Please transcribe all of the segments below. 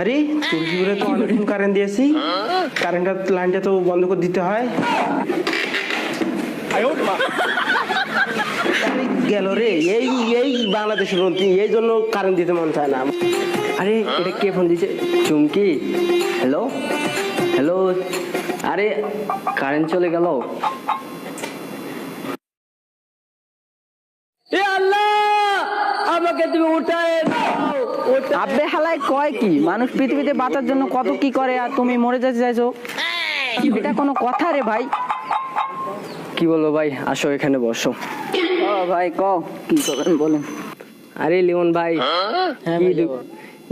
আরে তুলসীপুরে তো অনেকক্ষণ কারেন্ট দিয়েছি? কারেন্টটা লাইনটা তো বন্ধ করে দিতে হয়। গেল রে। এই এই এই জন্য কারেন্ট দিতে মন চায় না। আরে, এটা কে ফোন দিছে চুমকি। হ্যালো হ্যালো আরে কারেন্ট চলে গেল। আল্লাহ, আমাকে তুমি উঠায় আবে হালাই কয় কি? মানুষ পৃথিবীতে বাঁচার জন্য কত কি করে আর তুমি মরে যেতে চাইছো? এটা কোনো কথা রে ভাই। কি বলব ভাই? আসো এখানে বসো। ভাই ক কি করবেন বলেন। আরে লিমন ভাই দু-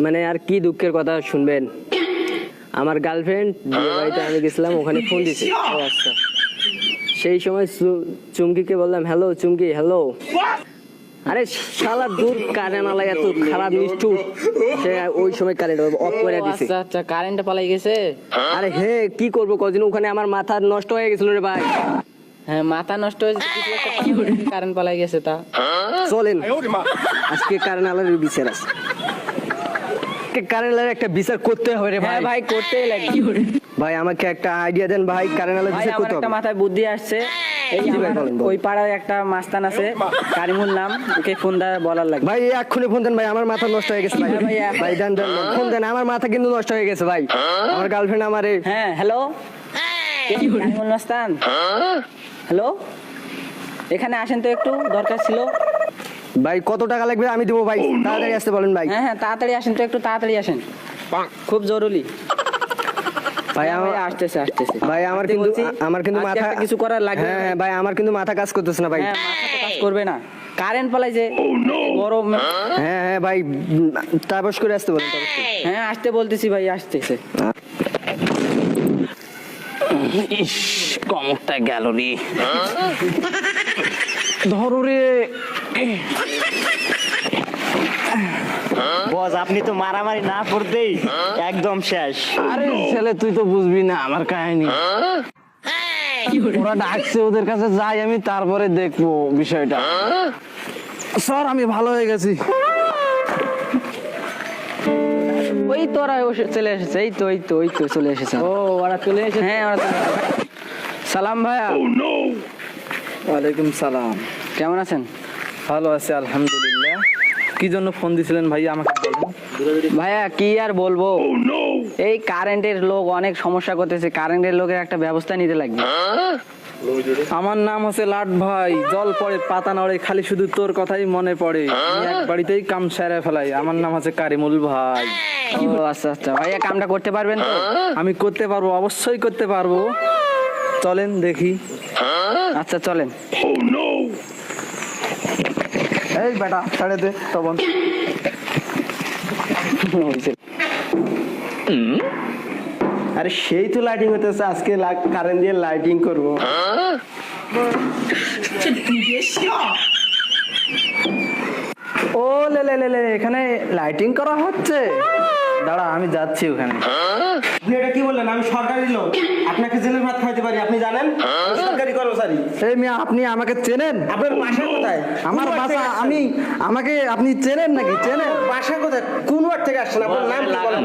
মানে আর কি দুঃখের কথা শুনবেন? আমার গার্লফ্রেন্ড বিয়ে বাড়িতে আমি গেছিলাম ওখানে ফোন দিছে। আচ্ছা। সেই সময় চুমকিকে বললাম হ্যালো চুমকি হ্যালো আরে শালা দূর কারেন্ট আলাই এত খারাপ নিষ্ঠুর। সে ওই সময় কারেন্ট অফ করে দিছে। আচ্ছা আচ্ছা কারেন্ট পালাই গেছে? আরে হে কি করব কদিন? ওখানে আমার মাথা নষ্ট হয়ে গেছিল রে ভাই। হ্যাঁ মাথা নষ্ট হয়েছে কারেন্ট পালাই গেছে তা। চলেন। আজকে কারেন্ট আলার বিচার আছে। কারেন্ট আলার একটা বিচার করতে হবে রে হ্যাঁ ভাই। ভাই করতেই লাগে ভাই আমাকে একটা আইডিয়া দেন ভাই কারেন্ট আলার ভাই বিচার আমার করতে একটা মাথায় বুদ্ধি আসছে। ওই পাড়ায় একটা মাস্তান আছে কারিমুল নাম ওকে ফোন দেওয়া বলার লাগবে ভাই এক্ষুনি ফোন দেন ভাই আমার মাথা নষ্ট হয়ে গেছে ভাই। ভাই, দেন দেন ফোন দেন আমার মাথা কিন্তু নষ্ট হয়ে গেছে ভাই। আমার গার্লফ্রেন্ড আমারে হ্যাঁ হ্যালো? কারিমুল মাস্তান? হ্যালো? এখানে আসেন তো একটু দরকার ছিল। ভাই কত টাকা লাগবে আমি দেবো ভাই? তাড়াতাড়ি আসতে বলেন ভাই। হ্যাঁ হ্যাঁ তাড়াতাড়ি আসেন তো একটু তাড়াতাড়ি আসেন। খুব জরুরি। ভাই হ্যাঁ, আমার আসতেছে আসতেছে। ভাই আমার কিন্তু আমার কিন্তু মাথা কিছু করার লাগবে হ্যাঁ ভাই। আমার কিন্তু মাথা কাজ করতেছে না ভাই। হ্যাঁ মাথা তো কাজ করবে না। কারেন্ট যে গরম হ্যাঁ হ্যাঁ ভাই উম, তাপস করে আসতে বলেন হ্যাঁ আসতে বলতেছি ভাই আসতেছে। ইস গেল রে। ধরো রে। বস আপনি তো মারামারি না করতেই একদম শেষ। আরে ছেলে তুই তো বুঝবি না আমার কাহিনী। ওরা ডাকছে ওদের কাছে যাই আমি তারপরে দেখব বিষয়টা। স্যার আমি ভালো হয়ে গেছি। ওই তোরা চলে এসেছে এই তো এই তো এই তো চলে এসেছে। ও ওরা চলে এসেছে? হ্যাঁ ওরা সালাম ভাইয়া। ওয়ালাইকুম সালাম। কেমন আছেন? ভালো আছে আলহামদুলিল্লাহ। কি জন্য ফোন দিছিলেন ভাই আমাকে বলুন? ভাইয়া কি আর বলব? এই কারেন্টের লোক অনেক সমস্যা করতেছে। কারেন্টের লোকের একটা ব্যবস্থা নিতে লাগবে। আমার নাম হচ্ছে লাট ভাই। জল পড়ে পাতা নড়ে খালি শুধু তোর কথাই মনে পড়ে। এক বাড়িতেই কাম সেরে ফেলাই। আমার নাম হচ্ছে কারিমুল ভাই। ও আচ্ছা আচ্ছা। ভাইয়া কামটা করতে পারবেন তো? আমি করতে পারব অবশ্যই করতে পারব। চলেন দেখি। আচ্ছা চলেন। এই বেটা, ছেড়ে দে তখন আরে সেই তো লাইটিং হতেছে আজকে কারেন্ট দিয়ে লাইটিং করব। ও, লে লে লে এখানে লাইটিং করা হচ্ছে। দাঁড়া আমি যাচ্ছি ওখানে। আপনি এটা কি বললেন? আমি সরকারি লোক। আপনাকে জেলের ভাত খাইতে পারি আপনি জানেন? সরকারি কর্মচারী। এই মিয়া আপনি আমাকে চেনেন? আপনার বাসা কোথায়? আমার বাসা আমি আমাকে আপনি চেনেন নাকি? চেনেন? বাসা কোথায়? কোন ওয়ার্ড থেকে আসছেন? আপনার নাম কি বলেন?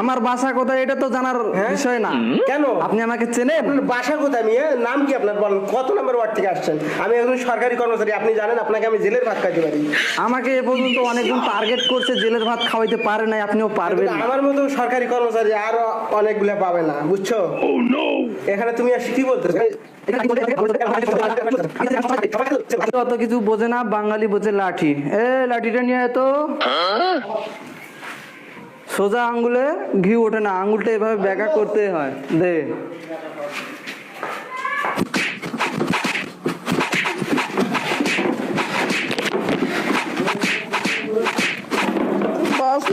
আমার বাসা কোথায় এটা তো জানার হ্যাঁ? বিষয় না। কেন? আপনি আমাকে চেনেন? আপনার বাসা কোথায় মেয়ে? নাম কি আপনার বলেন? কত নম্বর ওয়ার্ড থেকে আসছেন? আমি একজন সরকারি কর্মচারী আপনি জানেন আপনাকে আমি জেলের ভাত খাইতে পারি। আমাকে এ পর্যন্ত অনেকজন টার্গেট করছে জেলের ভাত খাওয়াইতে পারে নাই আপনিও পারবেন আমার মতো সরকারি কর্মচারী আরও অনেকগুলো পাবে না বুঝছ? এখানে তুমি আসি কি বলতেছো? অত কিছু বোঝে না বাঙালি বোঝে লাঠি। এ লাঠিটা নিয়ে এত সোজা আঙ্গুলে ঘি ওঠে না আঙ্গুলটা এভাবে ব্যাকা করতে হয়। দে।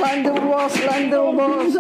লাইন দেবো বস লাইন দেবো বস।